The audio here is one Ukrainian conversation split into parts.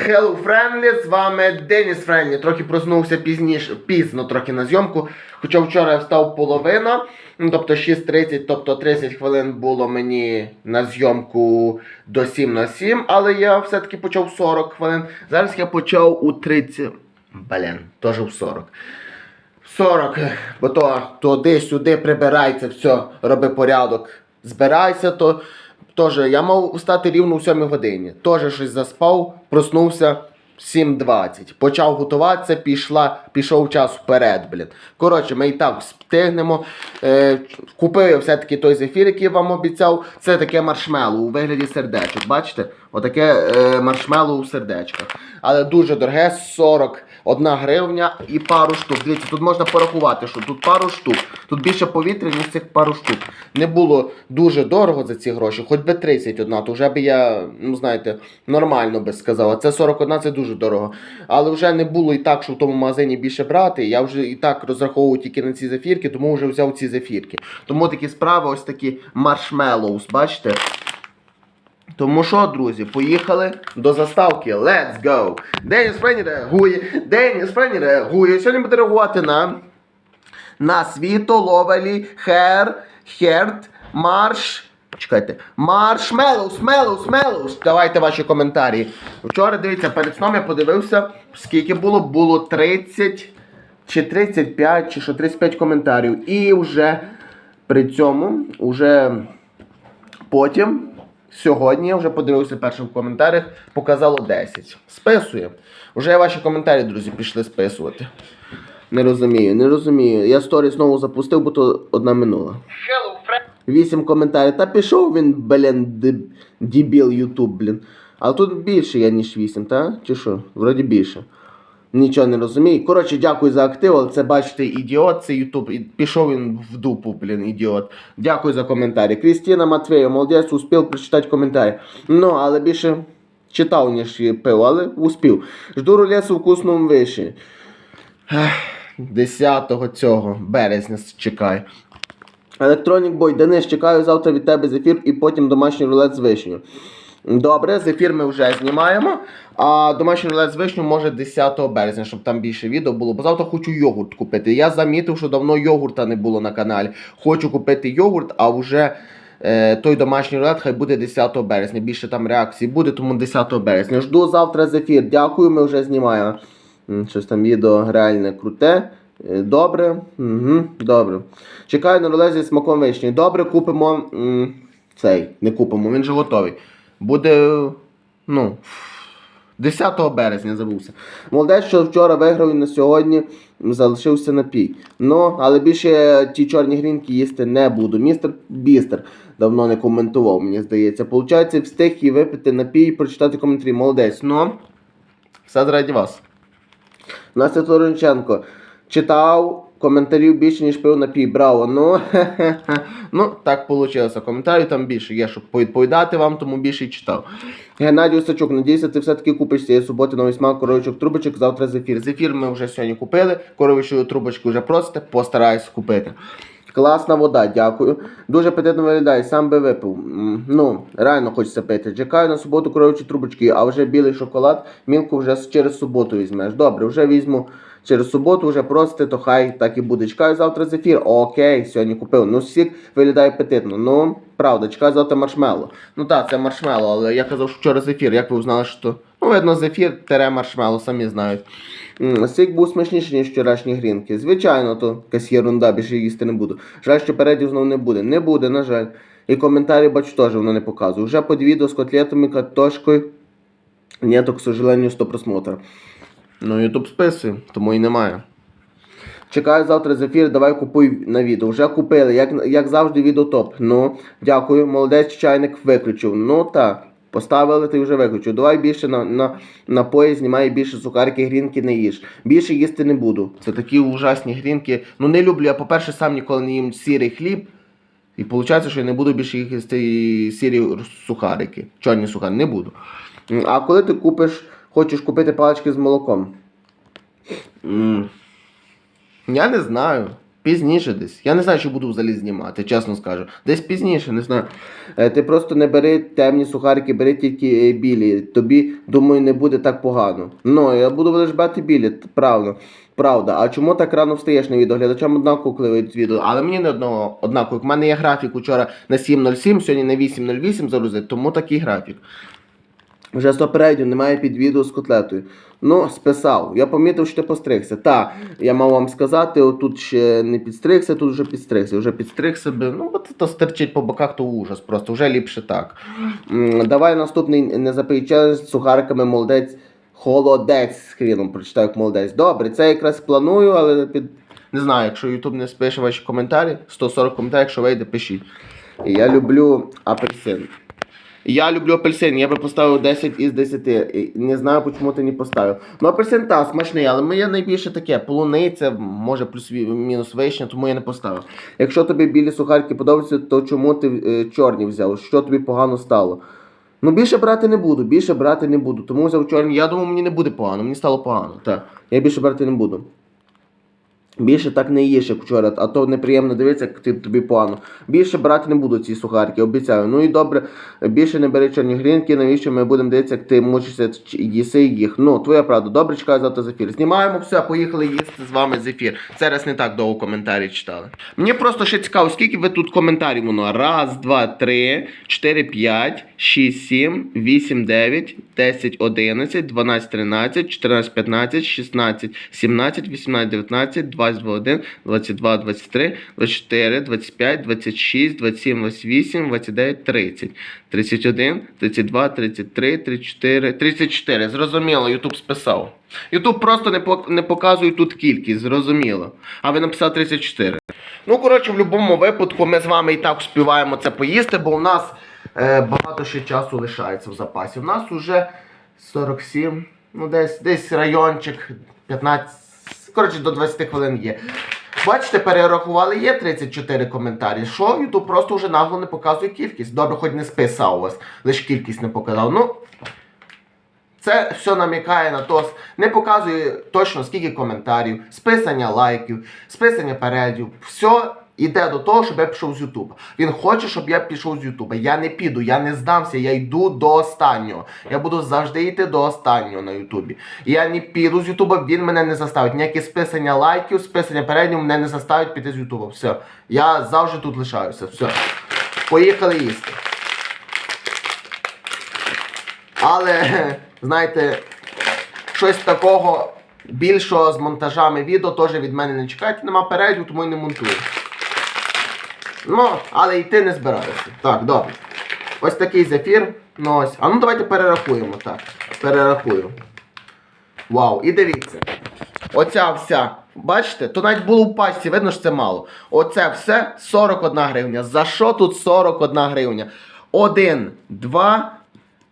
Hello Friendly, з вами Деніс Френлі. Трохи проснувся пізніше, пізно трохи на зйомку. Хоча вчора я встав половина, ну, тобто 6.30, тобто 30 хвилин було мені на зйомку до 7 на 7, але я все-таки почав 40 хвилин. Зараз я почав у 30. Блін, теж у 40. 40, бо то туди-сюди прибирайся, все, роби порядок. Збирайся, то теж я мав встати рівно о 7 годині. Теж щось заспав, проснувся в 7.20. Почав готуватися, пішла, пішов час вперед, блін. Коротше, ми і так встигнемо. Е, купив все-таки той зефір, який я вам обіцяв. Це таке маршмело у вигляді сердечок. Бачите? Отаке е, маршмело у сердечках. Але дуже дороге, 41 гривня і пару штук. Дивіться, тут можна порахувати, що тут пару штук. Тут більше повітря, ніж цих пару штук. Не було дуже дорого за ці гроші, хоч би 31, то вже би я, ну знаєте, нормально би сказав. Це 41, це дуже дорого. Але вже не було і так, що в тому магазині більше брати. Я вже і так розраховував тільки на ці зефірки, тому вже взяв ці зефірки. Тому такі справи, ось такі маршмеллоус, бачите? Тому що, друзі, поїхали до заставки. Let's go! Деніс Френі реагує. Деніс Френі реагує. Сьогодні буде реагувати на, на світоловелі хер, херт, марш. Чекайте. Маршмеллоус, мелоус, мелоус. Давайте ваші коментарі. Вчора, дивіться, перед сном я подивився, скільки було. Було 30 чи 35, чи що 35 коментарів. І вже при цьому, вже потім. Сьогодні я вже подивився першим в коментарях, показало 10. Списуємо. Вже ваші коментарі, друзі, пішли списувати. Не розумію, не розумію. Я сторі знову запустив, бо то одна минула. Вісім коментарів. Та пішов він, блін, дебіл Ютуб, блін. Але тут більше я, ніж вісім, та? Чи що? Вроді більше. Нічого не розумію. Коротше, дякую за актив, але це бачите, ідіот, це Ютуб. Пішов він в дупу, блін, ідіот. Дякую за коментарі. Крістіна Матвеєва, молодець, успів прочитати коментарі. Ну, але більше читав, ніж пив, але успів. Жду рулесу в вкусному виші. 10 цього березня чекаю. Electronic Boy, Денис, чекаю завтра від тебе зефір і потім домашній рулет з вишнею. Добре, зефір ми вже знімаємо. А домашній рулет з вишню може 10 березня, щоб там більше відео було. Бо завтра хочу йогурт купити. Я замітив, що давно йогурта не було на каналі. Хочу купити йогурт, а вже е, той домашній рулет хай буде 10 березня. Більше там реакцій буде, тому 10 березня. Жду завтра зефір. Дякую, ми вже знімаємо. Щось там відео реальне круте. Е, Добре. Угу, добре. Чекаю на рулет смаком вишні. Добре, купимо м, цей. Не купимо, він же готовий. Буде. Ну. 10 березня забувся. Молодець, що вчора виграв і на сьогодні залишився напій. Ну, але більше ті чорні грінки їсти не буду. Містер Бістер давно не коментував, мені здається. Получається, встиг і випити напій прочитати коментарі. Молодець. Ну, все заради вас. Настя Торонченко. Читав коментарів більше, ніж пив напій. Браво. Ну, ну так вийшло. Коментарів там більше є, щоб повідповідати вам, тому більше і читав. Геннадій Осачук, надіюся, ти все-таки купиш цієї суботи новий смак коровичок трубочок, завтра зефір. Зефір ми вже сьогодні купили, коровичу трубочку вже просите, постараюсь купити. Класна вода, дякую. Дуже апетитно виглядає, сам би випив. Ну, реально хочеться пити. Чекаю на суботу коровичі трубочки, а вже білий шоколад, мілку вже через суботу візьмеш. Добре, вже візьму через суботу, вже просите, то хай так і буде. Чекаю завтра зефір. Окей, сьогодні купив. Ну, сік виглядає апетитно. Ну, правда, чекаю завтра маршмелло. Ну так, це маршмелло, але я казав, що вчора зефір. Як ви узнали, що? Ну, видно, зефір тере маршмелло, самі знають. Сік був смачніший, ніж вчорашні грінки. Звичайно, то якась єрунда, більше їсти не буду. Жаль, що передів знову не буде. Не буде, на жаль. І коментарі, бачу, теж воно не показує. Вже під відео з котлетами, картошкою. Нету, к сожалению, 100 просмотрів. Ну, Ютуб списує, тому і немає. Чекаю завтра зефір, давай купуй на відео. Вже купили, як, як завжди, відео топ. Ну, дякую, молодець чайник виключив. Ну так, поставили, ти вже виключив. Давай більше на, на, на поїзд знімай більше цукарки, грінки не їж. Більше їсти не буду. Це такі ужасні грінки. Ну не люблю. Я, по-перше, сам ніколи не їм сірий хліб. І виходить, що я не буду більше їсти сірі сухарики. Чорні сухарики, не буду. А коли ти купиш, хочеш купити палички з молоком? М, Я не знаю. Пізніше десь. Я не знаю, що буду взагалі знімати, чесно скажу. Десь пізніше, не знаю. Е, Ти просто не бери темні сухарики, бери тільки е, білі. Тобі, думаю, не буде так погано. Ну, я буду будеш брати білі, правда. Правда. А чому так рано встаєш на відео? Глядачам однаково кливають відео. Але мені не одного однаково. У мене є графік учора на 7.07, сьогодні на 8.08 загрузити, тому такий графік. Вже попередньо немає під відео з котлетою. Ну, списав. Я помітив, що ти постригся. Та, я мав вам сказати, отут ще не підстригся, тут вже підстригся. Вже підстригся би. Ну, бо то стерчить по боках, то ужас просто, вже ліпше так. Давай наступний не запий з сухариками молодець. Холодець з хріном, прочитаю як молодець. Добре, це якраз планую, але під. Не знаю, якщо YouTube не спише ваші коментарі, 140 коментарів, якщо вийде, пишіть. І я люблю апельсин. Я люблю апельсин, я би поставив 10 із 10. Не знаю, чому ти не поставив. Ну, апельсин та смачний, але моє найбільше таке полуниця, може плюс-мінус вишня, тому я не поставив. Якщо тобі білі сухарики подобаються, то чому ти е, чорні взяв? Що тобі погано стало? Ну, більше брати не буду, більше брати не буду. Тому взяв чорні. Я думав, мені не буде погано, мені стало погано. Так. Я більше брати не буду. Більше так не їш, як вчора, а то неприємно дивитися, як ти, тобі погано. Більше брати не буду ці сухарки, обіцяю. Ну і добре, більше не бери чорні грінки, навіщо ми будемо дивитися, як ти мучишся чи- їси їх. Ну, твоя правда, добре, чекаю завтра зефір. Знімаємо все, поїхали їсти з вами зефір. Це раз не так довго коментарі читали. Мені просто ще цікаво, скільки ви тут коментарів воно? Раз, два, три, чотири, п'ять, шість, сім, вісім, дев'ять, десять, одинадцять, дванадцять, тринадцять, чотирнадцять, п'ятнадцять, шістнадцять, сімнадцять, вісімнадцять, дев'ятнадцять, двадцять, один, двадцять два, двадцять три, двадцять чотири, двадцять п'ять, двадцять шість, двадцять сім, двадцять вісім, двадцять дев'ять, тридцять. 31, 32, 33, 34, 34. Зрозуміло, Ютуб списав. Ютуб просто не, не показує тут кількість, зрозуміло. А ви написали 34. Ну, коротше, в будь-якому випадку ми з вами і так співаємо це поїсти, бо у нас е, багато ще часу лишається в запасі. У нас уже 47, ну десь, десь райончик 15, коротше, до 20 хвилин є. Бачите, перерахували, є 34 коментарі. Що YouTube просто вже нагло не показує кількість. Добре, хоч не списав у вас, лише кількість не показав. Ну, це все намікає на то, не показує точно скільки коментарів, списання лайків, списання переглядів. Все йде до того, щоб я пішов з Ютуба. Він хоче, щоб я пішов з Ютуба. Я не піду, я не здамся, я йду до останнього. Я буду завжди йти до останнього на Ютубі. Я не піду з Ютуба, він мене не заставить. Ніякі списання лайків, списання переглядів мене не заставить піти з Ютуба. Все. Я завжди тут лишаюся. Все. Поїхали їсти. Але, знаєте, щось такого більшого з монтажами відео теж від мене не чекайте, нема перегляду, тому і не монтую. Ну, але йти не збираюся. Так, добре. Ось такий зефір. Ну ось. А ну давайте перерахуємо. Так. Перерахую. Вау, і дивіться. Оця вся. Бачите, то навіть було в пачці, видно, що це мало. Оце все 41 гривня. За що тут 41 гривня? 1, 2,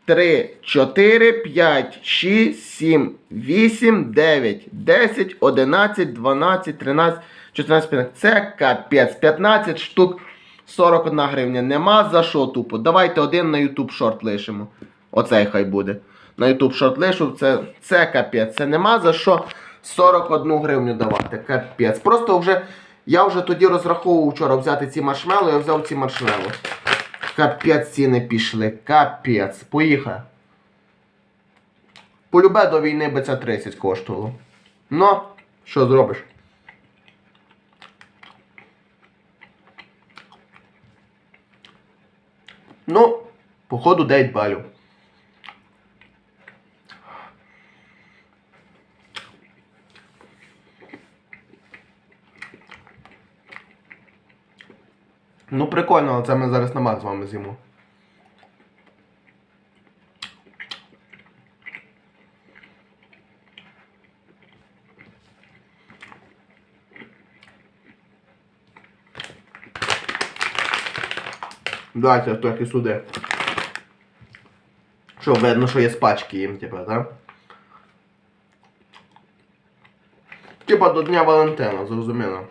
3, 4, 5, 6, 7, 8, 9, 10, 11, 12, 13, 14, 15. Це капець. 15 штук 41 гривня. Нема за що тупо. Давайте один на YouTube шорт лишимо. Оцей хай буде. На YouTube шорт лишу. Це, це капець. Це нема за що 41 гривню давати. Капець. Просто вже. Я вже тоді розраховував вчора взяти ці маршмело, я взяв ці маршмело. Капець ціни пішли. Капець. Поїхали. Полюбе до війни би це 30 коштувало. Ну, що зробиш? Ну, походу 9 балів. Ну, прикольно, але це ми зараз на мат з вами з'їмо. Дайте трохи сюди. Що видно, що є з пачки їм, типа, так? Типа до Дня Валентина, зрозуміло.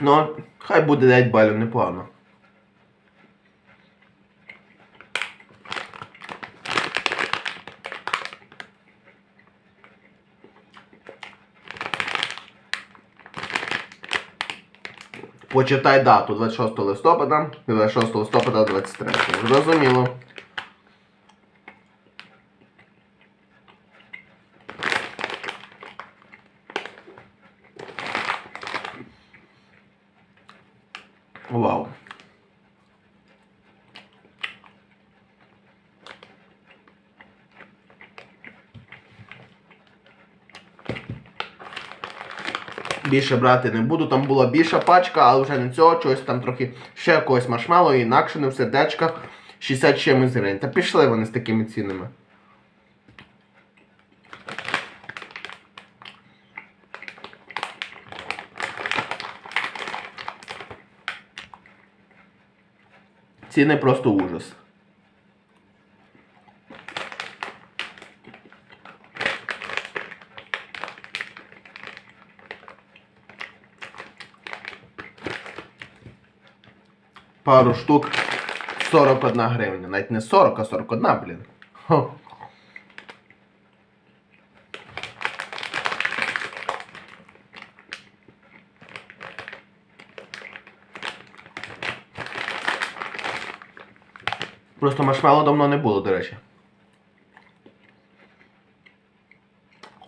Ну, хай буде 9 балів, непогано. Почитай дату 26 листопада, 26 листопада 23. Зрозуміло. Вау. Більше брати не буду, там була більша пачка, але вже не цього, чогось там трохи ще якогось маршмеллоу, інакше не в сердечках 60 чимось гривень. Та пішли вони з такими цінами. Ціни просто ужас. Пару штук 41 гривня. Навіть не 40, а 41, блін. Просто маршмеллоу давно не було, до речі.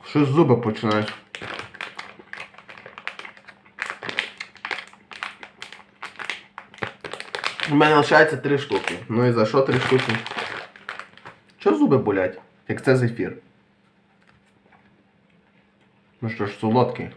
Щось зуби починають. У мене лишається три штуки. Ну і за що три штуки? Що зуби болять? Як це зефір? Ну що ж, солодкий.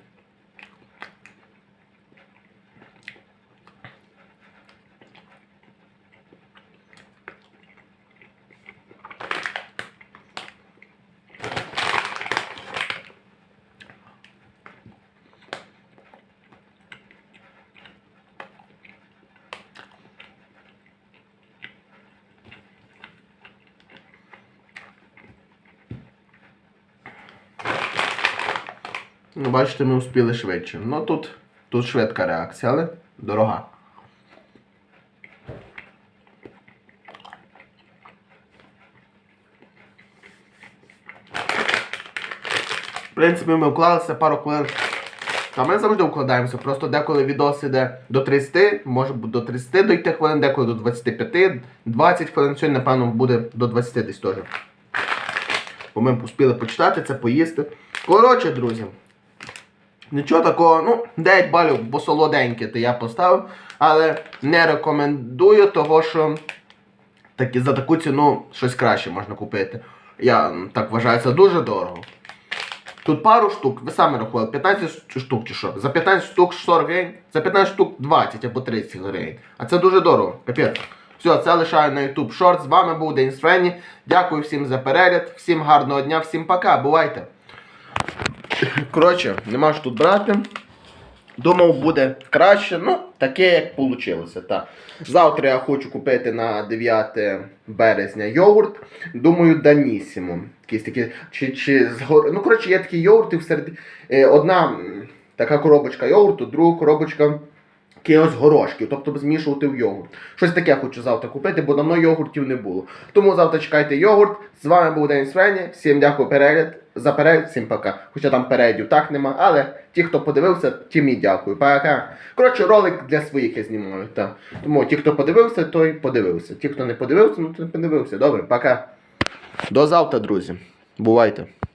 Ну, бачите, ми успіли швидше. Ну тут, тут швидка реакція, але дорога. В принципі, ми вклалися пару хвилин. Та ми завжди вкладаємося. Просто деколи відос іде до 30, може до 30 дойти хвилин, деколи до 25, 20 хвилин. Сьогодні, напевно, буде до 20 десь теж. Бо ми успіли почитати це, поїсти. Коротше, друзі. Нічого такого, ну, 9 балів, бо солоденьке, то я поставив. Але не рекомендую, того що таки, за таку ціну щось краще можна купити. Я так вважаю, це дуже дорого. Тут пару штук, ви самі рахували, 15 штук чи що? За 15 штук 40 гривень, за 15 штук 20 або 30 гривень. А це дуже дорого, капець. Все, це лишаю на YouTube Short. З вами був День Френі. Дякую всім за перегляд, всім гарного дня, всім пока, бувайте. Коротше, нема що тут брати. Думав, буде краще, ну, таке, як вийшло. Та. Завтра я хочу купити на 9 березня йогурт. Думаю, Данісімо. Якісь такі, чи, чи з гор... Ну, коротше, є такі йогурти всередині. Е, одна така коробочка йогурту, друга коробочка якихось горошків, тобто змішувати в йогурт. Щось таке хочу завтра купити, бо давно йогуртів не було. Тому завтра чекайте йогурт. З вами був День Свені. Всім дякую перегляд. За перегляд, всім пока. Хоча там передів так нема, але ті, хто подивився, тим і дякую. Пока. Коротше, ролик для своїх я знімаю. Та. Тому ті, хто подивився, той подивився. Ті, хто не подивився, ну то не подивився. Добре, пока. До завтра, друзі. Бувайте.